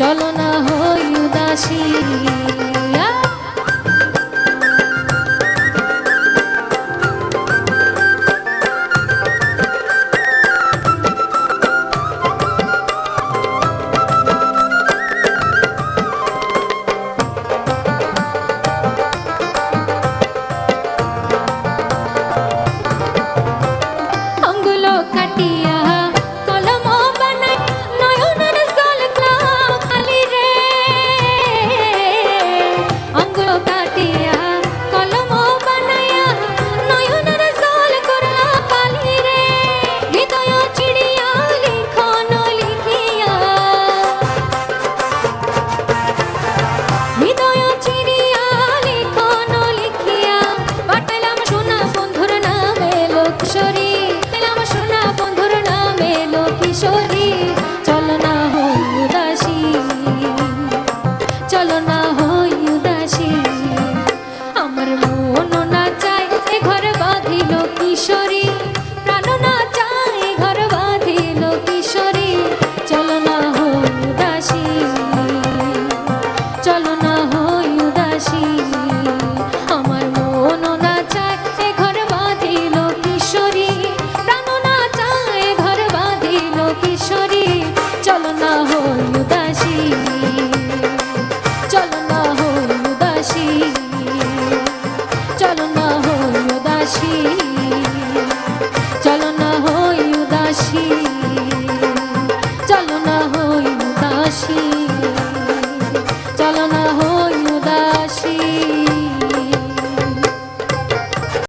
চলো না হই উদাসী। চলো না হই উদাসী চলো না হই উদাসী চলো না